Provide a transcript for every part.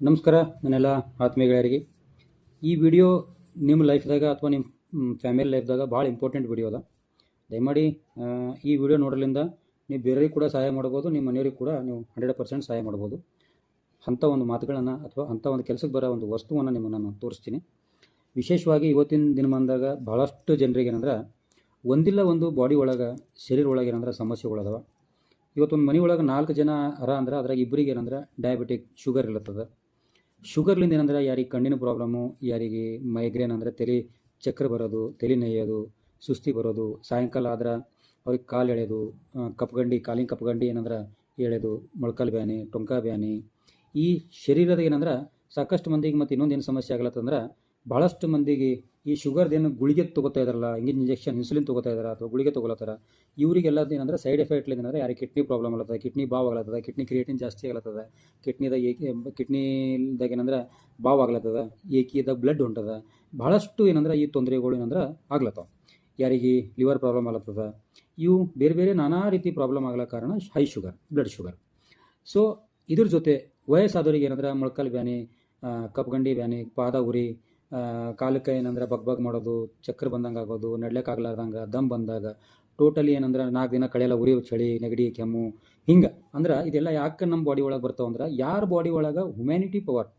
ನಮಸ್ಕಾರ, ನನ್ನೆಲ್ಲ ಆತ್ಮೀಯಗಳಿಗೆ ಈ ವಿಡಿಯೋ ನಿಮ್ಮ ಲೈಫ್ದಾಗ ಅಥವಾ ನಿಮ್ಮ ಫ್ಯಾಮಿಲಿ ಲೈಫ್ದಾಗ ಭಾಳ ಇಂಪಾರ್ಟೆಂಟ್ ವಿಡಿಯೋ ಅದ. ದಯಮಾಡಿ ಈ ವಿಡಿಯೋ ನೋಡೋದ್ರಿಂದ ನೀವು ಬೇರೆಯವ್ರಿಗೆ ಕೂಡ ಸಹಾಯ ಮಾಡ್ಬೋದು ನಿಮ್ಮ ಮನೆಯವ್ರಿಗೆ ಕೂಡ ನೀವು ಹಂಡ್ರೆಡ್ ಪರ್ಸೆಂಟ್ ಸಹಾಯ ಮಾಡ್ಬೋದು ಅಂಥ ಒಂದು ಮಾತುಗಳನ್ನು ಅಥವಾ ಅಂಥ ಒಂದು ಕೆಲಸಕ್ಕೆ ಬರೋ ಒಂದು ವಸ್ತುವನ್ನು ನಿಮ್ಮನ್ನು ನಾನು ತೋರಿಸ್ತೀನಿ. ವಿಶೇಷವಾಗಿ ಇವತ್ತಿನ ದಿನಮಾನದಾಗ ಭಾಳಷ್ಟು ಜನರಿಗೆ ಏನಂದ್ರೆ, ಒಂದಿಲ್ಲ ಒಂದು ಬಾಡಿ ಒಳಗೆ, ಶರೀರ ಒಳಗೆ ಏನಂದ್ರೆ ಸಮಸ್ಯೆಗಳದಾವ ಇವತ್ತೊಂದು ಮನೆ ಒಳಗೆ ನಾಲ್ಕು ಜನ ಅರ ಅಂದ್ರೆ, ಅದ್ರಾಗ ಇಬ್ಬರಿಗೆ ಏನಂದ್ರೆ ಡಯಾಬಿಟಿಕ್ ಶುಗರ್ ಇಲ್ಲತ್ತದ ಶುಗರ್ಲಿಂದ ಏನಂದ್ರೆ ಯಾರಿಗೆ ಕಣ್ಣಿನ ಪ್ರಾಬ್ಲಮ್ಮು ಯಾರಿಗೆ ಮೈಗ್ರೇನ್ ಅಂದರೆ ತಲೆ ಚಕ್ರ ಬರೋದು, ತಲೆ ನೆಯ್ಯೋದು, ಸುಸ್ತಿ ಬರೋದು, ಸಾಯಂಕಾಲ ಆದ್ರೆ ಅವ್ರಿಗೆ ಕಾಲು ಎಳೆಯೋದು ಕಪ್ಗಂಡಿ ಕಾಲಿನ ಕಪ್ಗಂಡಿ ಏನಂದ್ರೆ ಎಳೆದು, ಮೊಳಕಾಲು ಬ್ಯಾನಿ, ಟೊಂಕ ಬ್ಯಾನಿ. ಈ ಶರೀರದ ಏನಂದ್ರೆ ಸಾಕಷ್ಟು ಮಂದಿಗೆ ಮತ್ತು ಇನ್ನೊಂದು ಏನು ಸಮಸ್ಯೆ ಆಗ್ಲತ್ತಂದ್ರೆ ಭಾಳಷ್ಟು ಮಂದಿಗೆ ಈ ಶುಗರ್ದೇನು ಗುಳಿಗೆ ತೊಗೋತಾ ಇದಾರಲ್ಲ ಹಿಂಗೆ ಇಂಜೆಕ್ಷನ್ ಇನ್ಸುಲಿನ್ ತೊಗೋತಾ ಇದ್ದಾರೆ ಅಥವಾ ಗುಳಿಗೆ ತೊಗೊಳತ್ತಾರ ಇವರಿಗೆಲ್ಲ ಏನಂದ್ರೆ ಸೈಡ್ ಎಫೆಕ್ಟ್ ಏನಂದ್ರೆ ಯಾರಿಗೆ ಕಿಡ್ನಿ ಪ್ರಾಬ್ಲಮ್ ಆಗ್ಲತ್ತದ ಕಿಡ್ನಿ ಬಾವ್ ಆಗ್ಲತ್ತದ ಕಿಡ್ನಿ ಕ್ರಿಯೇಟಿನ್ ಜಾಸ್ತಿ ಆಗ್ಲತ್ತದ ಕಿಡ್ನಿದಾಗ ಕಿಡ್ನಿ ಕಿಡ್ನಿದಾಗ ಏನಂದ್ರೆ ಬಾವ್ ಆಗ್ಲತ್ತದ ಏಕಿದಾಗ ಬ್ಲಡ್ ಹೊಂಟದ ಭಾಳಷ್ಟು ಏನಂದ್ರೆ ಈ ತೊಂದರೆಗಳು ಏನಂದ್ರೆ ಆಗ್ಲತ್ತವ. ಯಾರಿಗೆ ಲಿವರ್ ಪ್ರಾಬ್ಲಮ್ ಆಗ್ಲತ್ತದ, ಇವು ಬೇರೆ ಬೇರೆ ನಾನಾ ರೀತಿ ಪ್ರಾಬ್ಲಮ್ ಆಗಲ ಕಾರಣ high sugar blood sugar so ಇದ್ರ ಜೊತೆ ವಯಸ್ಸಾದವರಿಗೆ ಏನಂದ್ರೆ ಮೊಳಕಾಲು ಬ್ಯಾನಿ ಕಪ್ಗಂಡಿ ಬ್ಯಾನಿ, ಪಾದ ಉರಿ ಕಾಲಕ್ಕೆ ಏನಂದ್ರೆ ಬಗ್ ಬಗ್ ಮಾಡೋದು, ಚಕ್ರ ಬಂದಂಗೆ ಆಗೋದು ನಡ್ಲಿಕ್ಕೆ ಆಗ್ಲಾರ್ದಂಗೆ, ದಮ್ ಬಂದಾಗ ಟೋಟಲಿ ಏನಂದ್ರೆ ನಾಲ್ಕು ದಿನ ಕಳೆಯಲ್ಲ ಉರಿ ಚಳಿ, ನೆಗಡಿ, ಕೆಮ್ಮು, ಹಿಂಗೆ. ಅಂದ್ರೆ ಇದೆಲ್ಲ ಯಾಕೆ ನಮ್ಮ ಬಾಡಿ ಒಳಗೆ ಬರ್ತಾವ ಅಂದ್ರೆ ಯಾರ ಬಾಡಿ ಒಳಗೆ ಹ್ಯುಮ್ಯಾನಿಟಿ ಪವರ್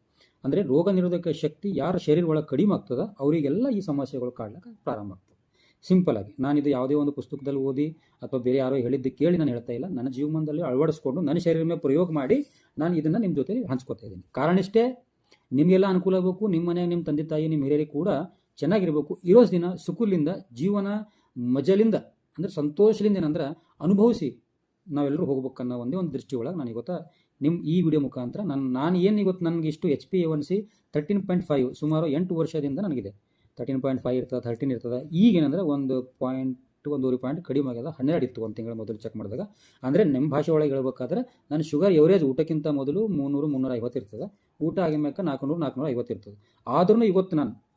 ಅಂದರೆ ರೋಗ ನಿರೋಧಕ ಶಕ್ತಿ ಯಾರ ಶರೀರ ಒಳಗೆ ಕಡಿಮೆ ಆಗ್ತದೆ ಅವರಿಗೆಲ್ಲ ಈ ಸಮಸ್ಯೆಗಳು ಕಾಡ್ಲಿಕ್ಕೆ ಪ್ರಾರಂಭ ಆಗ್ತದೆ. ಸಿಂಪಲ್ ಆಗಿ. ನಾನು ಇದು ಯಾವುದೇ ಒಂದು ಪುಸ್ತಕದಲ್ಲಿ ಓದಿ ಅಥವಾ ಬೇರೆ ಯಾರೋ ಹೇಳಿದ್ದು ಕೇಳಿ ನಾನು ಹೇಳ್ತಾ ಇಲ್ಲ. ನನ್ನ ಜೀವನದಲ್ಲಿ ಅಳವಡಿಸ್ಕೊಂಡು ನನ್ನ ಶರೀರ ಮೇಲೆ ಪ್ರಯೋಗ ಮಾಡಿ ನಾನು ಇದನ್ನು ನಿಮ್ಮ ಜೊತೆ ಹಂಚ್ಕೋತಾ ಇದ್ದೀನಿ ಕಾರಣ ಇಷ್ಟೇ? ನಿಮಗೆಲ್ಲ ಅನುಕೂಲ ಆಗಬೇಕು, ನಿಮ್ಮ ಮನೆ, ನಿಮ್ಮ ತಂದೆ, ತಾಯಿ, ನಿಮ್ಮ ಹಿರಿಯರಿಗೆ ಕೂಡ ಚೆನ್ನಾಗಿರಬೇಕು. ಇರೋ ದಿನ ಸುಖಲಿಂದ ಜೀವನ ಮಜಲಿಂದ, ಅಂದರೆ ಸಂತೋಷದಿಂದ ಏನಂದ್ರೆ ಅನುಭವಿಸಿ ನಾವೆಲ್ಲರೂ ಹೋಗ್ಬೇಕನ್ನೋ ಒಂದೇ ಒಂದು ದೃಷ್ಟಿ ಒಳಗೆ ನಾನು ಇವತ್ತು ನಿಮ್ಮ ಈ ವಿಡಿಯೋ ಮುಖಾಂತರ ನಾನು ನಾನು ಏನು ಇವತ್ತು ನನಗೆ ಇಷ್ಟು H P one C thirteen point five ಸುಮಾರು ಎಂಟು ವರ್ಷದಿಂದ ನನಗಿದೆ. ತರ್ಟೀನ್ ಪಾಯಿಂಟ್ ಫೈವ್ ಇರ್ತದೆ ಥರ್ಟೀನ್ ಇರ್ತದೆ, ಈಗ ಏನಂದ್ರೆ ಒಂದು ಪಾಯಿಂಟ್ ಒಂದೂವರೆ ಪಾಯಿಂಟ್ ಕಡಿಮೆ ಆಗ್ಯದ. ಹನ್ನೆರಡು ಇತ್ತು ಒಂದು ತಿಂಗಳ ಮೊದಲು ಚೆಕ್ ಮಾಡಿದಾಗ. ಅಂದರೆ ನಿಮ್ಮ ಭಾಷೆ ಒಳಗೆ ಹೇಳ್ಬೇಕಾದ್ರೆ ನನ್ನ ಶುಗರ್ ಎವರೇಜ್ ಊಟಕ್ಕಿಂತ ಮೊದಲು ಮುನ್ನೂರು ಮುನ್ನೂರ ಐವತ್ತು ಇರ್ತದೆ. ಊಟ ಆಗಿದ್ಮೇಲೆ ನಾಲ್ಕುನೂರು ನಾಲ್ಕುನೂರ ಐವತ್ತು ಇರ್ತದೆ. ಆದ್ರೂ ಇವತ್ತು ನಾನು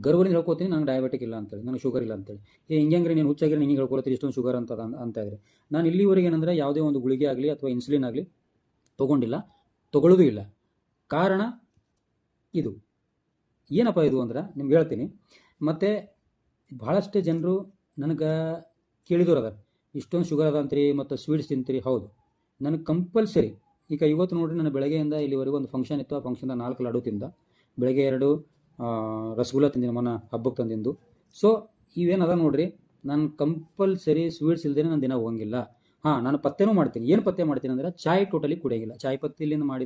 ಗರ್ವದಿಂದ ಹೇಳ್ಕೊತೀನಿ, ನಂಗೆ ಡಯಾಬಿಟಿಕ್ ಇಲ್ಲ ಅಂತೇಳಿ ನನಗೆ ಶುಗರ್ ಇಲ್ಲ ಅಂತೇಳಿ. ಏ, ಹಿಂಗೆ ನೀನು ಹುಚ್ಚಾಗಿ ಹಿಂಗೆ ಹೇಳ್ಕೊಳ್ತೀರಿ ಇಷ್ಟೊಂದು ಶುಗರ್ ಅಂತ ಅಂತ ಇದ್ರೆ ನಾನು ಇಲ್ಲಿವರೆಗೆ ಏನಂದ್ರೆ ಯಾವುದೇ ಒಂದು ಗುಳಿಗೆ ಆಗಲಿ ಅಥವಾ ಇನ್ಸುಲಿನ್ ಆಗಲಿ ತೊಗೊಂಡಿಲ್ಲ ತೊಗೊಳ್ಳೋದು ಇಲ್ಲ. ಕಾರಣ ಇದು. ಏನಪ್ಪ ಇದು ಅಂದ್ರೆ, ನಿಮ್ಗೆ ಹೇಳ್ತೀನಿ. ಮತ್ತು ಭಾಳಷ್ಟು ಜನರು ನನಗೆ ಕೇಳಿದವ್ರು ಅದ ಇಷ್ಟೊಂದು ಶುಗರ್ ಅದ ಅಂತೀರಿ ಮತ್ತು ಸ್ವೀಟ್ಸ್ ತಿಂತೀರಿ, ಹೌದು. ನನಗೆ ಕಂಪಲ್ಸರಿ ಈಗ ಇವತ್ತು ನೋಡ್ರಿ ನಾನು ಬೆಳಗ್ಗೆಯಿಂದ ಇಲ್ಲಿವರೆಗೂ ಒಂದು ಫಂಕ್ಷನ್ ಇತ್ತು. ಆ ಫಂಕ್ಷನ್ದಾಗ ನಾಲ್ಕು ಲಾಡು ತಿಂದ. ಬೆಳಗ್ಗೆ ಎರಡು ರಸಗುಲ್ಲ ತಿಂದಿನ ಮನ ಹಬ್ಬಕ್ಕೆ ತಂದಿಂದು. ಸೊ ಇವೇನದ ನೋಡ್ರಿ, ನಾನು ಕಂಪಲ್ಸರಿ ಸ್ವೀಟ್ಸ್ ಇಲ್ದೇ ನಾನು ದಿನ ಹೋಗಂಗಿಲ್ಲ. ಹಾಂ, ನಾನು ಪತ್ತೆನೂ ಮಾಡ್ತೀನಿ. ಏನು ಪತ್ತೆ ಮಾಡ್ತೀನಿ ಅಂದ್ರೆ, ಚಾಯ್ ಟೋಟಲಿ ಕುಡಿಯೋಂಗಿಲ್ಲ. ಚಾಯ್ ಪತ್ತಿಲಿಂದ ಮಾಡಿದ